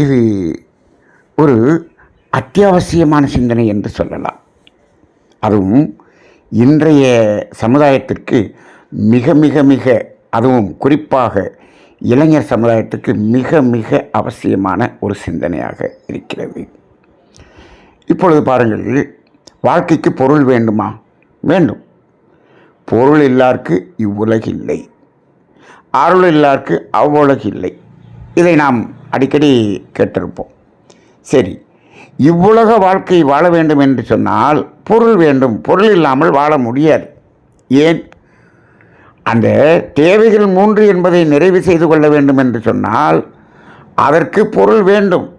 இது ஒரு அத்தியாவசியமான சிந்தனை என்று சொல்லலாம். அதுவும் இன்றைய சமுதாயத்திற்கு மிக மிக மிக அதுவும் குறிப்பாக இளைஞர் சமுதாயத்துக்கு மிக மிக அவசியமான ஒரு சிந்தனையாக இருக்கிறது. இப்பொழுது பாருங்கள் வாழ்க்கைக்கு பொருள் வேண்டுமா? வேண்டும். பொருள் இல்லார்க்கு இவ்வுலகில்லை. அருள் இல்லாருக்கு அவ்வுலகில்லை. இதை நாம் அடிக்கடி கேட்டிருப்போம். சரி இவ்வுலக வாழ்க்கை வாழ வேண்டும் என்று சொன்னால் பொருள் வேண்டும். பொருள் இல்லாமல் வாழ முடியாது. ஏன்? அந்த தேவைகள் மூன்று என்பதை நிறைவு செய்து கொள்ள வேண்டும் என்று சொன்னால் அதற்கு பொருள் வேண்டும்.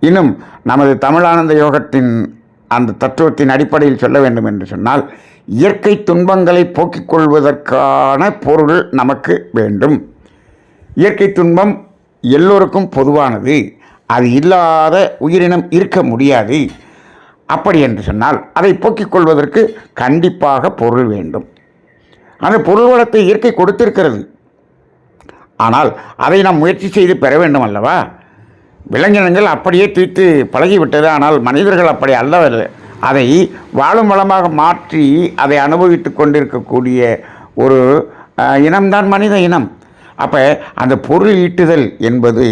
இன்னும் நமது தமிழானந்த யோகத்தின் அந்த தத்துவத்தின் அடிப்படையில் சொல்ல வேண்டும் என்று சொன்னால் இயற்கை துன்பங்களை போக்கிக் கொள்வதற்கான பொருள் நமக்கு வேண்டும். இயற்கை துன்பம் எல்லோருக்கும் பொதுவானது. அது இல்லாத உயிரினம் இருக்க முடியாது. அப்படி என்று சொன்னால் அதை போக்கிக் கொள்வதற்கு கண்டிப்பாக பொருள் வேண்டும். அந்த பொருள் வளத்தை இயற்கை கொடுத்திருக்கிறது. ஆனால் அதை நாம் முயற்சி செய்து பெற வேண்டும் அல்லவா? விலங்கினங்கள் அப்படியே தூய்த்து பழகிவிட்டது. ஆனால் மனிதர்கள் அப்படி அல்லவர்கள் அதை வாழும் வளமாக மாற்றி அதை அனுபவித்து கொண்டிருக்கக்கூடிய ஒரு இனம்தான் மனித இனம். அப்போ அந்த பொருள் ஈட்டுதல் என்பது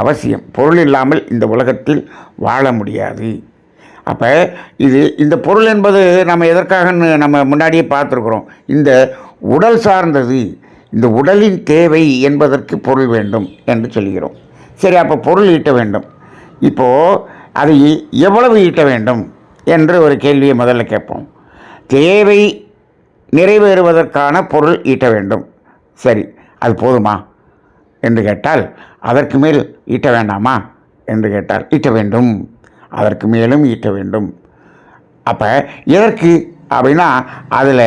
அவசியம். பொருள் இல்லாமல் இந்த உலகத்தில் வாழ முடியாது. அப்போ இது இந்த பொருள் என்பது நம்ம எதற்காகன்னு நம்ம முன்னாடியே பார்த்துருக்குறோம். இந்த உடல் சார்ந்தது இந்த உடலின் தேவை என்பதற்கு பொருள் வேண்டும் என்று சொல்கிறோம். சரி அப்போ பொருள் ஈட்ட வேண்டும். இப்போது அதை எவ்வளவு ஈட்ட வேண்டும் என்று ஒரு கேள்வியை முதல்ல கேட்போம். தேவை நிறைவேறுவதற்கான பொருள் ஈட்ட வேண்டும். சரி அது போதுமா? என்று கேட்டால் அதற்கு மேல் ஈட்ட வேண்டாமா? என்று கேட்டால் ஈட்ட வேண்டும். அதற்கு மேலும் ஈட்ட வேண்டும். அப்போ எதற்கு அப்படின்னா அதில்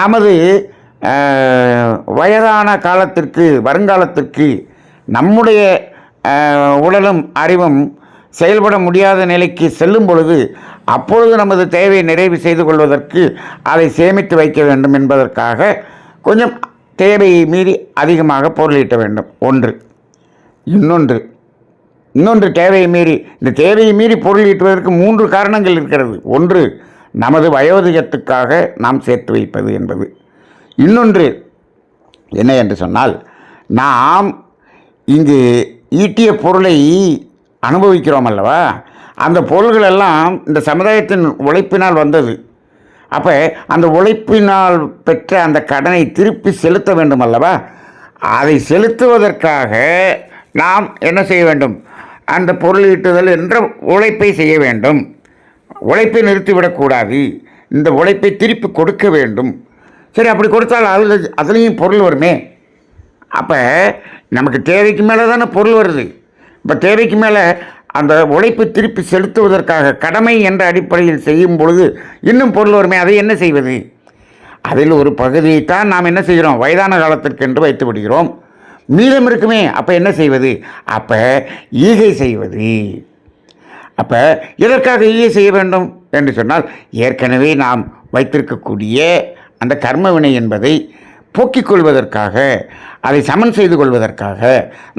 நமது வயதான காலத்திற்கு வருங்காலத்திற்கு நம்முடைய உடலும் அறிவும் செயல்பட முடியாத நிலைக்கு செல்லும் பொழுது அப்பொழுது நமது தேவையை நிறைவு செய்து கொள்வதற்கு அதை சேமித்து வைக்க வேண்டும் என்பதற்காக கொஞ்சம் தேவையை மீறி அதிகமாக பொருளீட்ட வேண்டும். ஒன்று. இன்னொன்று. இன்னொன்று தேவையை மீறி இந்த தேவையை மீறி பொருள் ஈட்டுவதற்கு மூன்று காரணங்கள் இருக்கிறது. ஒன்று நமது வயோதிகத்துக்காக நாம் சேர்த்து வைப்பது என்பது. இன்னொன்று என்ன என்று சொன்னால் நாம் இங்கு ஈட்டிய பொருளை அனுபவிக்கிறோம் அல்லவா? அந்த பொருள்களெல்லாம் இந்த சமுதாயத்தின் உழைப்பினால் வந்தது. அப்போ அந்த உழைப்பினால் பெற்ற அந்த கடனை திருப்பி செலுத்த வேண்டும் அல்லவா அதை செலுத்துவதற்காக நாம் என்ன செய்ய வேண்டும்? அந்த பொருளீட்டுதல் என்ற உழைப்பை செய்ய வேண்டும். உழைப்பை நிறுத்திவிடக்கூடாது இந்த உழைப்பை திருப்பி கொடுக்க வேண்டும். சரி அப்படி கொடுத்தால் அதில் அதுலேயும் பொருள் வருமே? அப்போ நமக்கு தேவைக்கு மேலே தானே பொருள் வருது. இப்போ தேவைக்கு மேலே அந்த உழைப்பு திருப்பி செலுத்துவதற்காக கடமை என்ற அடிப்படையில் செய்யும் பொழுது இன்னும் பொருள் வறுமை அதை என்ன செய்வது? அதில் ஒரு பகுதியைத்தான் நாம் என்ன செய்கிறோம்? வயதான காலத்திற்கு என்று வைத்து விடுகிறோம். மீதம் இருக்குமே அப்போ என்ன செய்வது? அப்போ ஈகை செய்வது. அப்போ இதற்காக ஈகை செய்ய வேண்டும் என்று சொன்னால் ஏற்கனவே நாம் வைத்திருக்கக்கூடிய அந்த கர்ம வினை என்பதை போக்கிக் கொள்வதற்காக அதை சமன் செய்து கொள்வதற்காக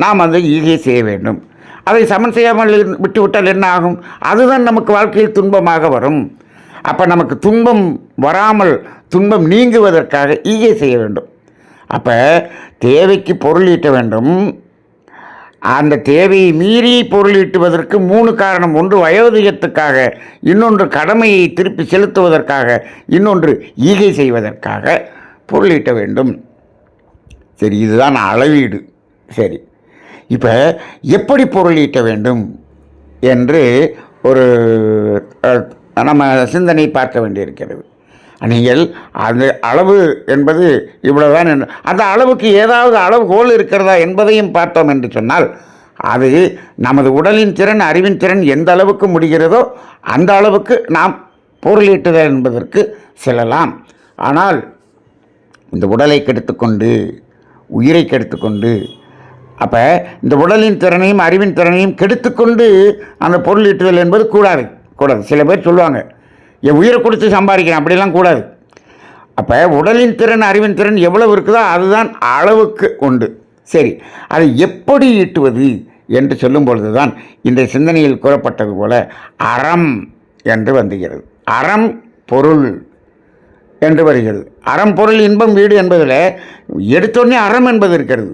நாம் அந்த ஈகை செய்ய வேண்டும். அதை சமன் செய்யாமல் விட்டுவிட்டால் என்ன ஆகும் அதுதான் நமக்கு வாழ்க்கையில் துன்பமாக வரும். அப்போ நமக்கு துன்பம் வராமல் துன்பம் நீங்குவதற்காக ஈகை செய்ய வேண்டும். அப்போ தேவைக்கு பொருள் ஈட்ட வேண்டும். அந்த தேவையை மீறி பொருள் ஈட்டுவதற்கு மூணு காரணம். ஒன்று வயோதிகத்துக்காக இன்னொன்று கடமையை திருப்பி செலுத்துவதற்காக இன்னொன்று ஈகை செய்வதற்காக பொருள் ஈட்ட வேண்டும். சரி இதுதான் அளவீடு. சரி. இப்போ எப்படி பொருள் ஈட்ட வேண்டும் என்று ஒரு நம்ம சிந்தனை பார்க்க வேண்டியிருக்கிறது. நீங்கள் அந்த அளவு என்பது இவ்வளவுதான் என்று அந்த அளவுக்கு ஏதாவது அளவுகோல் இருக்கிறதா என்பதையும் பார்த்தோம் என்று சொன்னால் அது நமது உடலின் திறன் அறிவின் திறன் எந்த அளவுக்கு முடிகிறதோ அந்த அளவுக்கு நாம் பொருளீட்டுதல் என்பதற்கு செல்லலாம். ஆனால் இந்த உடலை கெடுத்துக்கொண்டு உயிரை கெடுத்துக்கொண்டு அப்போ இந்த உடலின் திறனையும் அறிவின் திறனையும் கெடுத்துக்கொண்டு அந்த பொருள் ஈட்டுதல் என்பது கூடாது. கூடாது. சில பேர் சொல்லுவாங்க என் உயிரை கொடுத்து சம்பாதிக்கிறேன். அப்படிலாம் கூடாது. அப்போ உடலின் திறன் அறிவின் திறன் எவ்வளவு இருக்குதோ அதுதான் அளவுக்கு உண்டு. சரி அதை எப்படி ஈட்டுவது என்று சொல்லும் பொழுது தான் இந்த சிந்தனையில் கூறப்பட்டது போல அறம் என்று வந்துகிறது அறம் பொருள் என்று வருகிறது. அறம் பொருள் இன்பம் வீடு என்பதில் எடுத்தோடனே அறம் என்பது இருக்கிறது.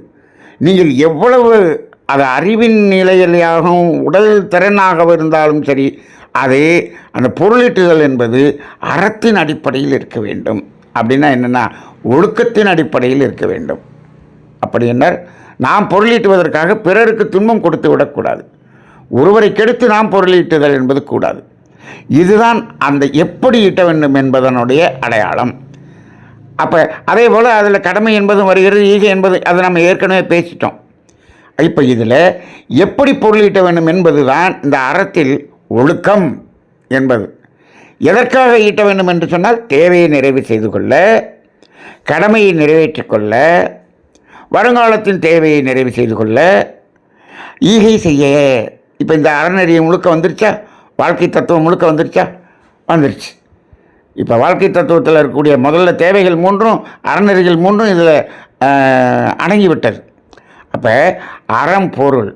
நீங்கள் எவ்வளவு அது அறிவின் நிலையிலாகவும் உடல் திறனாக இருந்தாலும் சரி அதே அந்த பொருளீட்டுதல் என்பது அறத்தின் அடிப்படையில் இருக்க வேண்டும். அப்படின்னா என்னென்னா ஒழுக்கத்தின் அடிப்படையில் இருக்க வேண்டும். அப்படி என்ன நாம் பொருளீட்டுவதற்காக பிறருக்கு துன்பம் கொடுத்து விடக்கூடாது. ஒருவரை கெடுத்து நாம் பொருளீட்டுதல் என்பது கூடாது. இதுதான் அந்த எப்படி ஈட்ட வேண்டும் என்பதனுடைய அடையாளம். அப்போ அதே போல் அதில் கடமை என்பதும் வருகிறது ஈகை என்பது அதை நம்ம ஏற்கனவே பேசிட்டோம். இப்போ இதில் எப்படி பொருளீட்ட வேண்டும் என்பது தான் இந்த அறத்தில் ஒழுக்கம் என்பது. எதற்காக ஈட்ட வேண்டும் என்று சொன்னால் தேவையை நிறைவு செய்து கொள்ள கடமையை நிறைவேற்றிக்கொள்ள வருங்காலத்தின் தேவையை நிறைவு செய்து கொள்ள ஈகை செய்ய. இப்போ இந்த அறநெறியை முழுக்க வந்துருச்சா? வாழ்க்கை தத்துவம் முழுக்க வந்துருச்சா? வந்துருச்சு. இப்போ வாழ்க்கை தத்துவத்தில் இருக்கக்கூடிய முதல்ல தேவைகள் மூன்றும் அறநெறிகள் மூன்றும் இதில் அடங்கிவிட்டது. அப்போ அறம் பொருள்.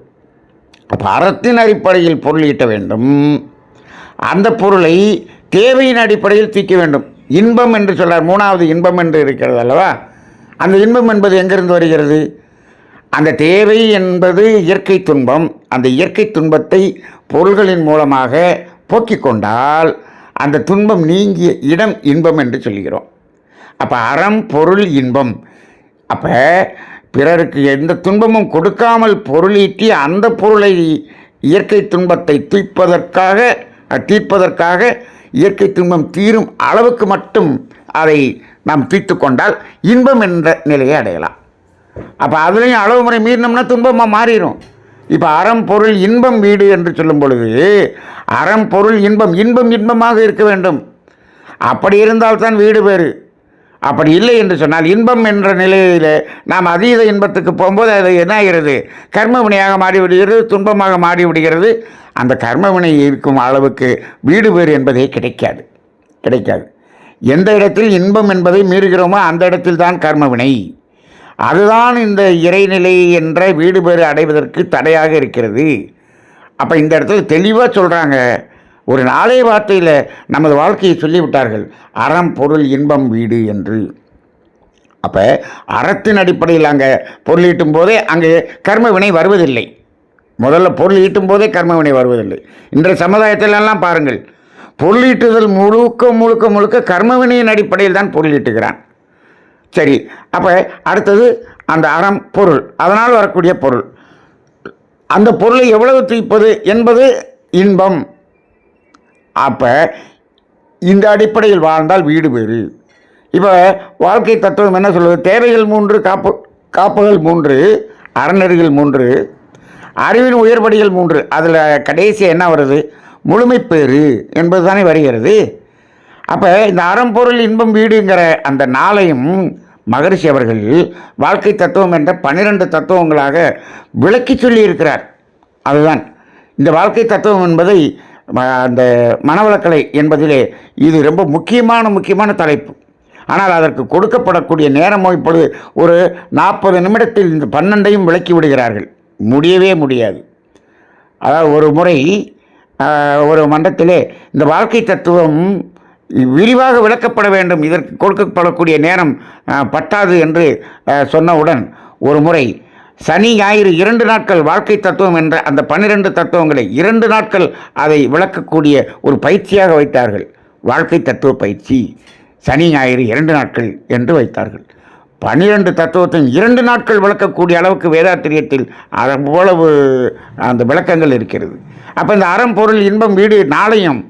அப்போ அறத்தின் அடிப்படையில் பொருள் ஈட்ட வேண்டும். அந்த பொருளை தேவையின் அடிப்படையில் தீர்க்க வேண்டும். இன்பம் என்று சொல்கிறார் மூணாவது இன்பம் என்று இருக்கிறது அல்லவா? அந்த இன்பம் என்பது எங்கிருந்து வருகிறது? அந்த தேவை என்பது இயற்கை துன்பம். அந்த இயற்கை துன்பத்தை பொருள்களின் மூலமாக போக்கிக் கொண்டால் அந்த துன்பம் நீங்கிய இடம் இன்பம் என்று சொல்கிறோம் அப்போ அறம் பொருள் இன்பம். அப்போ பிறருக்கு எந்த துன்பமும் கொடுக்காமல் பொருளீட்டி அந்த பொருளை இயற்கை துன்பத்தை தீர்ப்பதற்காக தீர்ப்பதற்காக இயற்கை துன்பம் தீரும் அளவுக்கு மட்டும் அதை நாம் தீர்த்து கொண்டால் இன்பம் என்ற நிலையை அடையலாம். அப்போ அதுலேயும் அளவு முறை மீறினோம்னா துன்பமாக மாறிடும் இப்போ அறம் பொருள் இன்பம் வீடு என்று சொல்லும் பொழுது அறம் பொருள் இன்பம் இன்பம் இன்பமாக இருக்க வேண்டும். அப்படி இருந்தால்தான் வீடு பேறு அப்படி இல்லை என்று சொன்னால் இன்பம் என்ற நிலையில் நாம் அதீத இன்பத்துக்கு போகும்போது அது என்ன ஆகிறது? கர்ம மாறிவிடுகிறது துன்பமாக மாறிவிடுகிறது. அந்த கர்மவினை இருக்கும் அளவுக்கு வீடு பேறு என்பதே கிடைக்காது. கிடைக்காது. எந்த இடத்தில் இன்பம் என்பதை மீறுகிறோமோ அந்த இடத்தில் தான் கர்மவினை. அதுதான் இந்த இறைநிலை என்ற வீடு பேறு அடைவதற்கு தடையாக இருக்கிறது. அப்போ இந்த இடத்துல தெளிவாக சொல்கிறாங்க ஒரு நாளே வார்த்தையில் நமது வாழ்க்கையை சொல்லிவிட்டார்கள். அறம் பொருள் இன்பம் வீடு என்று. அப்போ அறத்தின் அடிப்படையில் அங்கே பொருள் ஈட்டும் போதே அங்கே கர்ம வினை வருவதில்லை. முதல்ல பொருள் ஈட்டும் போதே கர்ம வினை வருவதில்லை. இன்றைய சமுதாயத்திலெல்லாம் பாருங்கள். பொருள் ஈட்டுதல் முழுக்க முழுக்க முழுக்க கர்மவினையின் அடிப்படையில் தான் பொருள் ஈட்டுகிறான். சரி. அப்போ அடுத்தது அந்த அறம் பொருள். அதனால் வரக்கூடிய பொருள். அந்த பொருளை எவ்வளவு தூய்ப்பது என்பது இன்பம். அப்போ இந்த அடிப்படையில் வாழ்ந்தால் வீடு பேறு இப்போ வாழ்க்கை தத்துவம் என்ன சொல்லுது? தேவைகள் மூன்று காப்பு காப்புகள் மூன்று அறநெறிகள் மூன்று அறிவின் உயர்படிகள் மூன்று. அதில் கடைசி என்ன வருது? முழுமைப்பேறு என்பது தானே வருகிறது. அப்போ இந்த அறம்பொருள் இன்பம் வீடுங்கிற அந்த நாளையும் மகரிஷி அவர்கள் வாழ்க்கை தத்துவம் என்ற பன்னிரண்டு தத்துவங்களாக விளக்கி சொல்லியிருக்கிறார். அதுதான். இந்த வாழ்க்கை தத்துவம் என்பதை அந்த மனவளக்கலை என்பதிலே இது ரொம்ப முக்கியமான முக்கியமான தலைப்பு. ஆனால் அதற்கு கொடுக்கப்படக்கூடிய நேரமோ இப்பொழுது ஒரு நாற்பது நிமிடத்தில் இந்த பன்னெண்டையும் விளக்கி விடுகிறார்கள். முடியவே முடியாது. அதாவது ஒரு முறை ஒரு மன்றத்திலே இந்த வாழ்க்கை தத்துவம் விரிவாக விளக்கப்பட வேண்டும். இதற்கு கொடுக்கப்படக்கூடிய நேரம் பட்டாது என்று சொன்னவுடன் ஒரு முறை சனி ஞாயிறு இரண்டு நாட்கள் வாழ்க்கை தத்துவம் என்ற அந்த பன்னிரண்டு தத்துவங்களை இரண்டு நாட்கள் அதை விளக்கக்கூடிய ஒரு பயிற்சியாக வைத்தார்கள். வாழ்க்கை தத்துவ பயிற்சி சனி ஞாயிறு இரண்டு நாட்கள் என்று வைத்தார்கள். பன்னிரண்டு தத்துவத்தின் இரண்டு நாட்கள் விளக்கக்கூடிய அளவுக்கு வேதாத்திரியத்தில் அவ்வளவு அந்த விளக்கங்கள் இருக்கிறது. அப்போ இந்த அறம் பொருள் இன்பம் வீடு நாளையும்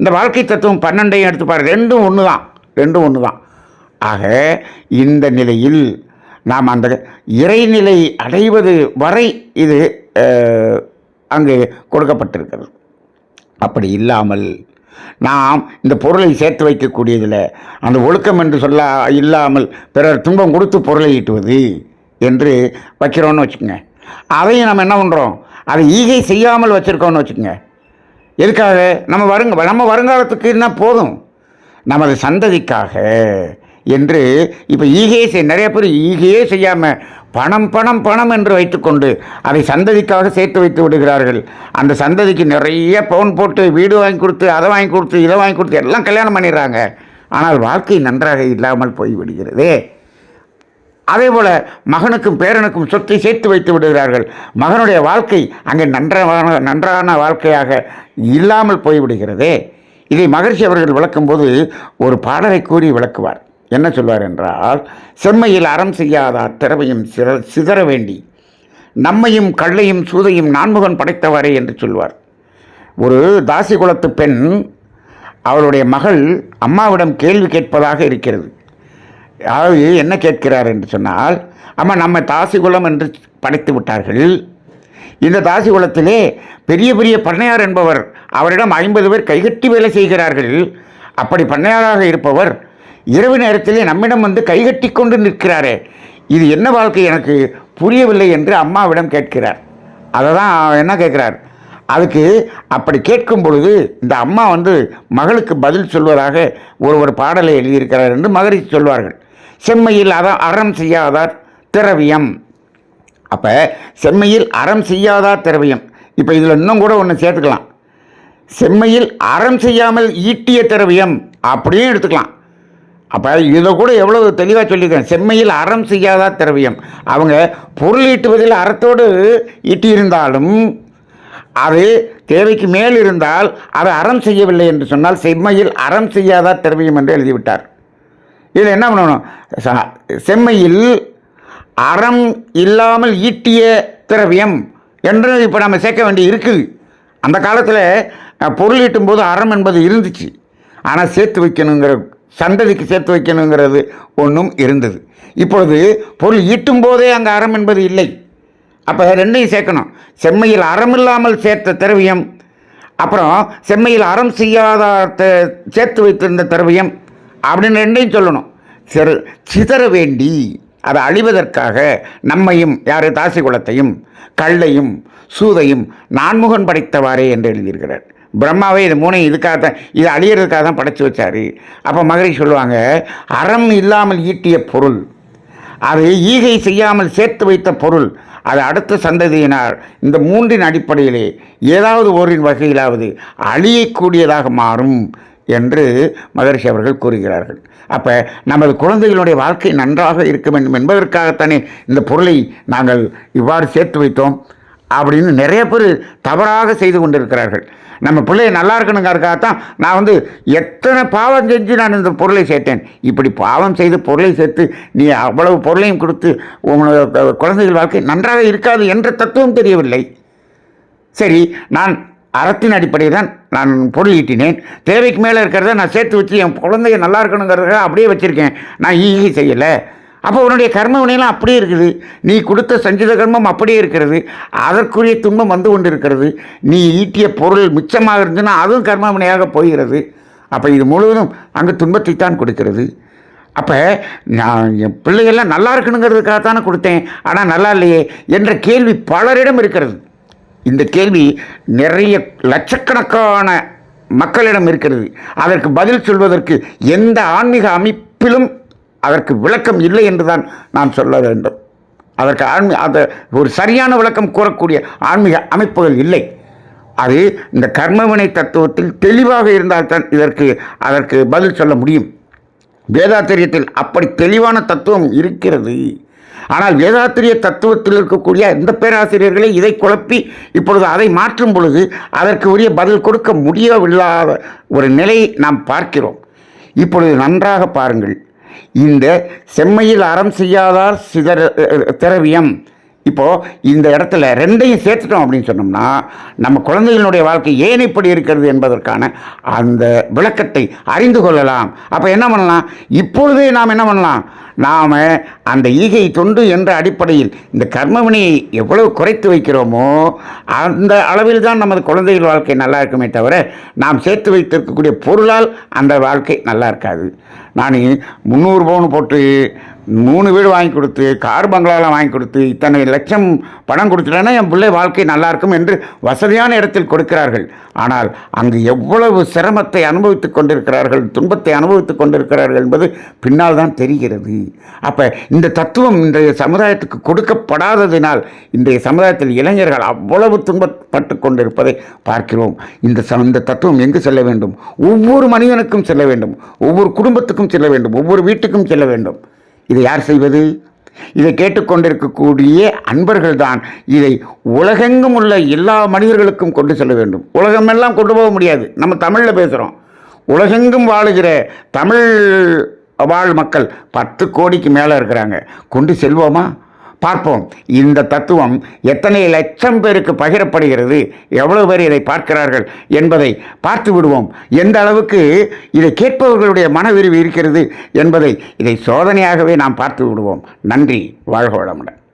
இந்த வாழ்க்கை தத்துவம் பன்னெண்டையும் எடுத்துப்பார் ரெண்டும் ஒன்று தான் ரெண்டும் ஒன்று தான் ஆக இந்த நிலையில் நாம் அந்த இறைநிலை அடைவது வரை இது அங்கு கொடுக்கப்பட்டிருக்கிறது. அப்படி இல்லாமல் நாம் இந்த பொருளை சேர்த்து வைக்கக்கூடியதில் அந்த ஒழுக்கம் என்று சொல்ல இல்லாமல் பிறர் துன்பம் கொடுத்து பொருளை ஈட்டுவது என்று வைக்கிறோன்னு வச்சுக்கோங்க. அதையும் நம்ம என்ன பண்ணுறோம் அதை ஈகை செய்யாமல் வச்சுருக்கோன்னு வச்சுக்கோங்க. எதுக்காக? நம்ம வருங்க நம்ம வருங்காலத்துக்கு என்ன போதும். நமது சந்ததிக்காக என்று இப்போ ஈகையே செய் நிறைய பேர் ஈகையே செய்யாமல் பணம் பணம் பணம் என்று வைத்துக்கொண்டு அதை சந்ததிக்காக சேர்த்து வைத்து விடுகிறார்கள். அந்த சந்ததிக்கு நிறைய பவுன் போட்டு வீடு வாங்கி கொடுத்து அதை வாங்கி கொடுத்து இதை வாங்கி கொடுத்து எல்லாம் கல்யாணம் பண்ணிடுறாங்க. ஆனால் வாழ்க்கை நன்றாக இல்லாமல் போய் விடுகிறதே அதே போல் மகனுக்கும் பேரனுக்கும் சொத்தை சேர்த்து வைத்து விடுகிறார்கள். மகனுடைய வாழ்க்கை அங்கே நன்றான நன்றான வாழ்க்கையாக இல்லாமல் போய்விடுகிறதே. இதை மகர்ஷி அவர்கள் விளக்கும்போது ஒரு பாடலை கூறி விளக்குவார். என்ன சொல்வார் என்றால் செம்மையில் அறம் செய்யாதார் திறவையும் சிற சிதற வேண்டி நம்மையும் கள்ளையும் சூதையும் நான்முகன் படைத்தவரே என்று சொல்வார். ஒரு தாசி குலத்து பெண் அவளுடைய மகள் அம்மாவிடம் கேள்வி கேட்பதாக இருக்கிறது. அதாவது என்ன கேட்கிறார் என்று சொன்னால் அம்மா நம்ம தாசிகுலம் என்று படைத்து விட்டார்கள். இந்த தாசி குலத்திலே பெரிய பெரிய பண்ணையார் என்பவர் அவரிடம் ஐம்பது பேர் கைகட்டி வேலை செய்கிறார்கள். அப்படி பண்ணையாராக இருப்பவர் இரவு நேரத்திலே நம்மிடம் வந்து கைகட்டி கொண்டு நிற்கிறாரே. இது என்ன வாழ்க்கை எனக்கு புரியவில்லை என்று அம்மாவிடம் கேட்கிறார். அதை தான் என்ன கேட்குறார்? அதுக்கு அப்படி கேட்கும் பொழுது இந்த அம்மா வந்து மகளுக்கு பதில் சொல்வதாக ஒரு ஒரு பாடலை எழுதியிருக்கிறார் என்று மகரிஷி சொல்வார்கள். செம்மையில் அதான் அறம் செய்யாதார் திரவியம். அப்போ செம்மையில் அறம் செய்யாதார் திரவியம். இப்போ இதில் இன்னும் கூட ஒன்று சேர்த்துக்கலாம். செம்மையில் அறம் செய்யாமல் ஈட்டிய திரவியம் அப்படியும் எடுத்துக்கலாம். அப்போ இதை கூட எவ்வளவு தெளிவாக சொல்லியிருக்கேன் செம்மையில் அறம் செய்யாதா திரவியம். அவங்க பொருள் ஈட்டுவதில் அறத்தோடு ஈட்டியிருந்தாலும் அது தேவைக்கு மேல் இருந்தால் அதை அறம் செய்யவில்லை என்று சொன்னால் செம்மையில் அறம் செய்யாதா திரவியம் என்று எழுதிவிட்டார். இதில் என்ன பண்ணணும்? ச- செம்மையில் அறம் இல்லாமல் ஈட்டிய திரவியம் என்று இப்போ நம்ம சேர்க்க வேண்டி இருக்குது. அந்த காலத்தில் பொருள் ஈட்டும் போது அறம் என்பது இருந்துச்சு. ஆனால் சேர்த்து வைக்கணுங்கிற சந்ததிக்கு சேர்த்து வைக்கணுங்கிறது ஒன்றும் இருந்தது. இப்பொழுது பொருள் ஈட்டும் போதே அங்கே அறம் என்பது இல்லை. அப்போ ரெண்டையும் சேர்க்கணும். செம்மையில் அறம் இல்லாமல் சேர்த்த திரவியம் அப்புறம் செம்மையில் அறம் செய்யாத த- சேர்த்து வைத்திருந்த திரவியம் அப்படின்னு ரெண்டையும் சொல்லணும். சிறு சிதற வேண்டி அதை அழிவதற்காக நம்மையும் யார் தாசி குலத்தையும் கள்ளையும் சூதையும் நான்முகன் படைத்தவாறே என்று எழுதியிருக்கிறார். பிரம்மாவே இது மூணையும் இதுக்காக தான் இது அழியறதுக்காக தான் படைச்சி வச்சாரு. அப்போ மகரிஷி சொல்லுவாங்க அறம் இல்லாமல் ஈட்டிய பொருள் அது ஈகை செய்யாமல் சேர்த்து வைத்த பொருள் அது அடுத்த சந்ததியினார் இந்த மூன்றின் அடிப்படையிலே ஏதாவது ஓரின் வகையிலாவது அழியக்கூடியதாக மாறும் என்று மகரிஷி அவர்கள் கூறுகிறார்கள். அப்போ நமது குழந்தைகளுடைய வாழ்க்கை நன்றாக இருக்க வேண்டும் என்பதற்காகத்தானே இந்த பொருளை நாங்கள் இவ்வாறு சேர்த்து வைத்தோம் அப்படின்னு நிறைய பேர் தவறாக செய்து கொண்டிருக்கிறார்கள். நம்ம பிள்ளைய நல்லா இருக்கணுங்கிறதுக்காகத்தான் நான் வந்து எத்தனை பாவம் செஞ்சு நான் இந்த பொருளை சேர்த்தேன். இப்படி பாவம் செய்து பொருளை சேர்த்து நீ அவ்வளவு பொருளையும் கொடுத்து உங்களோட குழந்தைகள் வாழ்க்கை நன்றாக இருக்காது என்ற தத்துவம் தெரியவில்லை. சரி நான் அறத்தின் அடிப்படையில் தான் நான் பொருள் ஈட்டினேன். தேவைக்கு மேலே இருக்கிறத நான் சேர்த்து வச்சு என் குழந்தைய நல்லா இருக்கணுங்கிறத அப்படியே வச்சுருக்கேன். நான் ஈகி செய்யலை. அப்போ உன்னுடைய கர்ம வினையெல்லாம் அப்படியே இருக்குது. நீ கொடுத்த சஞ்சித கர்மம் அப்படியே இருக்கிறது. அதற்குரிய துன்பம் வந்து கொண்டு இருக்கிறது நீ ஈட்டிய பொருள் மிச்சமாக இருந்துன்னா அதுவும் கர்ம வினையாக போகிறது. அப்போ இது முழுவதும் அங்கே துன்பத்தை தான் கொடுக்கிறது. அப்போ நான் என் பிள்ளைகள்லாம் நல்லா இருக்கணுங்கிறதுக்காக தானே கொடுத்தேன். ஆனால் நல்லா இல்லையே என்ற கேள்வி பலரிடம் இருக்கிறது. இந்த கேள்வி நிறைய லட்சக்கணக்கான மக்களிடம் இருக்கிறது. அதற்கு பதில் சொல்வதற்கு எந்த ஆன்மீக அமைப்பிலும் அதற்கு விளக்கம் இல்லை என்று தான் நான் சொல்ல வேண்டும். அதற்கு ஆன்மீ அந்த ஒரு சரியான விளக்கம் கூறக்கூடிய ஆன்மீக அமைப்புகள் இல்லை. அது இந்த கர்மவினை தத்துவத்தில் தெளிவாக இருந்தால்தான் இதற்கு அதற்கு பதில் சொல்ல முடியும். வேதாச்சரியத்தில் அப்படி தெளிவான தத்துவம் இருக்கிறது. ஆனால் வேதாத்திரிய தத்துவத்தில் இருக்கக்கூடிய இந்த பேராசிரியர்களை இதை குழப்பி இப்பொழுது அதை மாற்றும் பொழுது அதற்கு உரிய பதில் கொடுக்க முடியவில்லாத ஒரு நிலையை நாம் பார்க்கிறோம். இப்பொழுது நன்றாக பாருங்கள். இந்த செம்மையில் அறம் செய்யாதார் சிதற திரவியம். இப்போது இந்த இடத்துல ரெண்டையும் சேர்த்துட்டோம் அப்படின்னு சொன்னோம்னா நம்ம குழந்தைகளுடைய வாழ்க்கை ஏன் இப்படி இருக்கிறது என்பதற்கான அந்த விளக்கத்தை அறிந்து கொள்ளலாம். அப்போ என்ன பண்ணலாம்? இப்பொழுதே நாம் என்ன பண்ணலாம்? நாம் அந்த ஈகை தொண்டு என்ற அடிப்படையில் இந்த கர்மவினையை எவ்வளவு குறைத்து வைக்கிறோமோ அந்த அளவில் தான் நமது குழந்தைகள் வாழ்க்கை நல்லா இருக்குமே தவிர நாம் சேர்த்து வைத்திருக்கக்கூடிய பொருளால் அந்த வாழ்க்கை நல்லா இருக்காது. நான் முந்நூறு பவுன் போட்டு மூணு வீடு வாங்கி கொடுத்து கார் பங்களாலாம் வாங்கி கொடுத்து இத்தனை லட்சம் பணம் கொடுத்துட்டேன்னா என் பிள்ளை வாழ்க்கை நல்லா இருக்கும் என்று வசதியான இடத்தில் கொடுக்கிறார்கள். ஆனால் அங்கு எவ்வளவு சிரமத்தை அனுபவித்துக் கொண்டிருக்கிறார்கள் துன்பத்தை அனுபவித்துக் கொண்டிருக்கிறார்கள் என்பது பின்னால் தான் தெரிகிறது. அப்போ இந்த தத்துவம் இன்றைய சமுதாயத்துக்கு கொடுக்கப்படாததினால் இன்றைய சமுதாயத்தில் இளைஞர்கள் அவ்வளவு துன்பப்பட்டு கொண்டிருப்பதை பார்க்கிறோம். இந்த ச இந்த தத்துவம் எங்கு செல்ல வேண்டும்? ஒவ்வொரு மனிதனுக்கும் செல்ல வேண்டும். ஒவ்வொரு குடும்பத்துக்கும் செல்ல வேண்டும். ஒவ்வொரு வீட்டுக்கும் செல்ல வேண்டும். இதை யார் செய்வது? இதை கேட்டுக்கொண்டிருக்கக்கூடிய அன்பர்கள் தான் இதை உலகெங்கும் உள்ள எல்லா மனிதர்களுக்கும் கொண்டு செல்ல வேண்டும். உலகமெல்லாம் கொண்டு போக முடியாது. நம்ம தமிழில் பேசுகிறோம் உலகெங்கும் வாழுகிற தமிழ் வாழ் மக்கள் பத்து கோடிக்கு மேலே இருக்கிறாங்க. கொண்டு செல்வோமா? பார்ப்போம். இந்த தத்துவம் எத்தனை லட்சம் பேருக்கு பகிரப்படுகிறது? எவ்வளவு பேர் இதை பார்க்கிறார்கள் என்பதை பார்த்து விடுவோம். எந்த அளவுக்கு இதை கேட்பவர்களுடைய மனவிரிவு இருக்கிறது என்பதை இதை சோதனையாகவே நாம் பார்த்து விடுவோம். நன்றி. வாழ்க வளமுடன்.